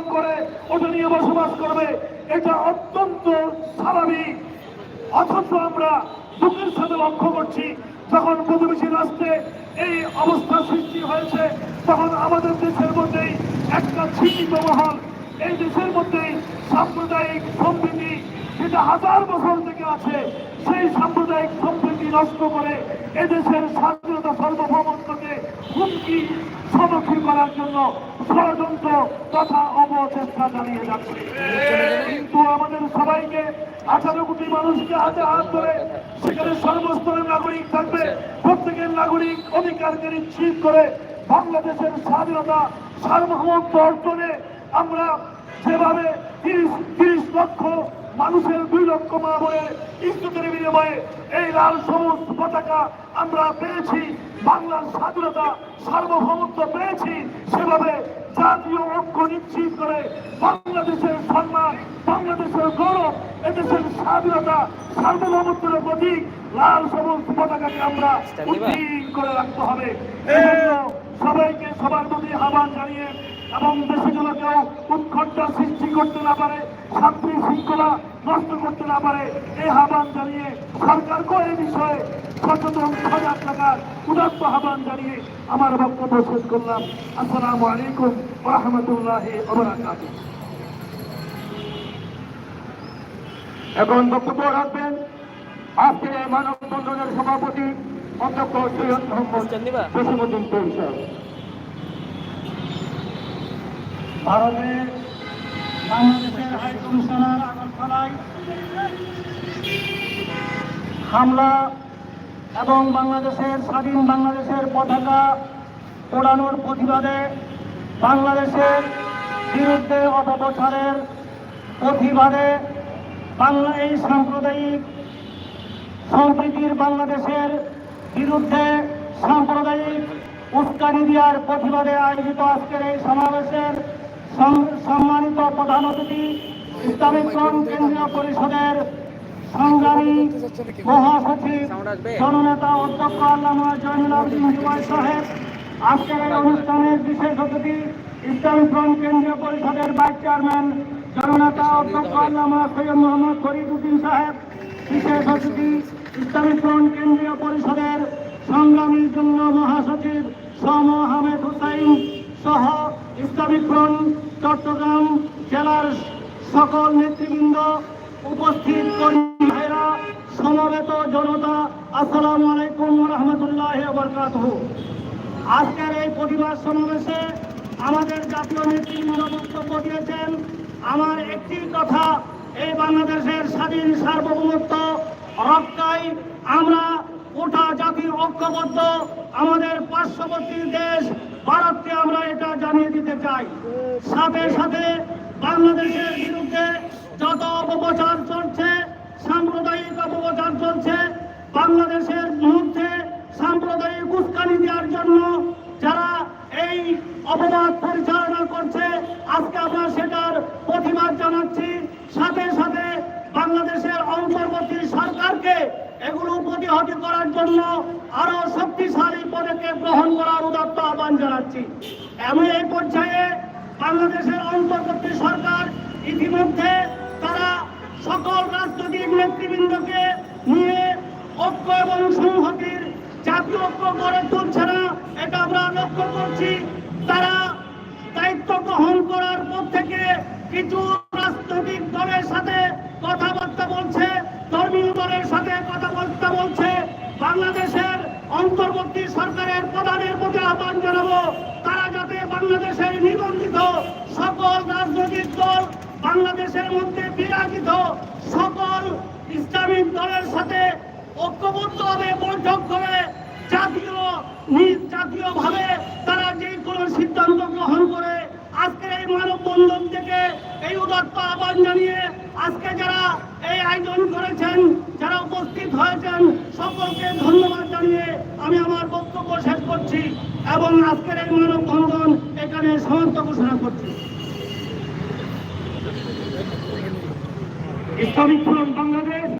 পালন করে ওটা নিয়ে বসবাস করবে, এটা অত্যন্ত স্বাভাবিক। অথচ আমরা দুঃখের সাথে লক্ষ্য করছি, যখন প্রতিবেশী রাষ্ট্রে এই অবস্থা সৃষ্টি হয়েছে, তখন আমাদের দেশের মধ্যেই একটা ছিন্নিত মহল, এই দেশের মধ্যেই সাম্প্রদায়িক সম্প্রীতি যেটা হাজার বছর থেকে আছে, সেই সাম্প্রদায়িক সম্প্রীতি নষ্ট করে এদেশের স্বাধীনতা সার্বভৌমত্বকে হুমকি সম্মুখীন করার জন্য ষড়যন্ত্র তথা অপচেষ্টা চালিয়ে যাচ্ছে। কিন্তু আমাদের সবাইকে আঠারো কোটি মানুষকে হাতে হাত ধরে সেখানে সর্বস্তরের নাগরিক থাকবে। প্রত্যেকের নাগরিক অধিকারকে নিশ্চিত করে বাংলাদেশের স্বাধীনতা, সার্বভৌমত্ব অর্জনে আমরা যেভাবে তিরিশ তিরিশ লক্ষ মানুষের দুই লক্ষ মা বলে ইস্তুতের বিনিময়ে এই লাল সবুজ পতাকা আমরা পেয়েছি, বাংলার স্বাধীনতা, সার্বভৌমত্ব পেয়েছি। সেভাবে জাতীয় ঐক্য নিশ্চিত করে বাংলাদেশের সম্মান, বাংলাদেশের গৌরব, এদেশের স্বাধীনতা, সার্বভৌমত্বের প্রতীক লাল সবুজ পতাকাকে আমরা উদ্দিন করে রাখতে হবে। সবাইকে সবার প্রতি আহ্বান জানিয়ে এবং দেশে যেন কেউ উৎকণ্ঠা সৃষ্টি করতে না পারে শান্তি শৃঙ্খলা নষ্ট করতে না পারে, এই আহ্বান জানিয়ে সরকারকেও এই বিষয়ে সচেতন সজাগ থাকার উদাত্ত আহ্বান জানিয়ে আমার বক্তব্য শেষ করলাম। আসসালামু আলাইকুম রহমতুল্লাহ এখন বক্তব্য রাখবেন আজকের এই মানববন্ধনের সভাপতি অধ্যক্ষ সৈয়দ মোহাম্মদ জসিমুদ্দিন পরিষদ। ভারতে বাংলাদেশের হামলা এবং বাংলাদেশের স্বাধীন বাংলাদেশের পতাকা পোড়ানোর প্রতিবাদে বাংলাদেশের বিরুদ্ধে অপপ্রচারের প্রতিবাদে বাংলা এই সাম্প্রদায়িক সম্প্রীতির বাংলাদেশের বিরুদ্ধে সাম্প্রদায়িক উস্কানি দেওয়ার প্রতিবাদে আয়োজিত আজকের এই সমাবেশের সম- সম্মানিত প্রধান অতিথি, ইসলামিক কেন্দ্রীয় পরিষদের সংগ্রামী মহাসচিব, জননেতা অধ্যক্ষ আল্লামা জয়নুল আবদিন সাহেব। আজকের এই অনুষ্ঠানের বিশেষ অতিথি, ইসলামিক কেন্দ্রীয় পরিষদের ভাইস চেয়ারম্যান, জননেতা অধ্যক্ষ আল্লামা সৈয়দ মোহাম্মদ ফরিদুদ্দিন সাহেব। বিশেষ অতিথি, ইসলামিক কেন্দ্রীয় পরিষদের সংগ্রামী যুগ্ম মহাসচিব সম আহমেদ হুসাইন সহ ইসলামিক ফ্রন্ট, চট্টগ্রাম জেলার সকল নেতৃবৃন্দ, উপস্থিত ভাইরা, সমবেত জনতা, আসসালামু আলাইকুম রহমতুল্লাহ বরকাতহ। আজকের এই প্রতিবাদ সমাবেশে আমাদের জাতীয় নেতৃবৃন্দ বক্তব্য দিয়েছেন। আমার একটি কথা, এই বাংলাদেশের স্বাধীন সার্বভৌমত্ব রক্ষায় আমরা গোটা জাতির ঐক্যবদ্ধ, আমাদের পার্শ্ববর্তী দেশ ভারতকে আমরা এটা জানিয়ে দিতে চাই। সাথে সাথে বাংলাদেশের বিরুদ্ধে যত অপপ্রচার চলছে, সাম্প্রদায়িক অপপ্রচার চলছে, বাংলাদেশের মধ্যে সাম্প্রদায়িক উস্কানি দেওয়ার জন্য যারা এই অপবাদ পরিচালনা করছে আজকে আমরা সেটার প্রতিবাদ জানাচ্ছি সাথে সাথে বাংলাদেশের অন্তর্বর্তী সরকারকে এগুলো প্রতিহত করার জন্য আরও শক্তিশালী পদক্ষেপ গ্রহণ করার উদাত্ত আহ্বান জানাচ্ছি। এমন এই পর্যায়ে বাংলাদেশের অন্তর্বর্তী সরকার, ইতিমধ্যে তারা সকল রাজনৈতিক নেতৃবৃন্দকে নিয়ে ঐক্য এবং সংহতির জাতীয় ঐক্য গড়ে তুলছে না, এটা আমরা লক্ষ্য করছি। তারা দায়িত্ব গ্রহণ করার পর থেকে কিছু রাজনৈতিক দলের সাথে কথাবার্তা বলছে ধর্মীয় দলের সাথে কথাবার্তা বলছে বাংলাদেশের অন্তর্বর্তী সরকারের প্রধানের প্রতি আহ্বান জানাব, তারা যাতে বাংলাদেশের নিবন্ধিত সকল রাজনৈতিক দল বাংলাদেশের মধ্যে বিরাজিত সকল ইসলামিক দলের সাথে ঐক্যবদ্ধভাবে বৈঠক করে জাতীয় নিজ জাতীয়ভাবে তারা যে কোনো সিদ্ধান্ত গ্রহণ করে। আজকের এই মানববন্ধন থেকে এই উদাত্ত আহ্বান জানিয়ে আজকে যারা এই আয়োজন করেছেন, যারা উপস্থিত হয়েছেন, সকলকে ধন্যবাদ জানিয়ে আমি আমার বক্তব্য শেষ করছি এবং আজকের এই মানব মানববন্ধন এখানে সমাপ্ত ঘোষণা করছি। Islamic front Bangladesh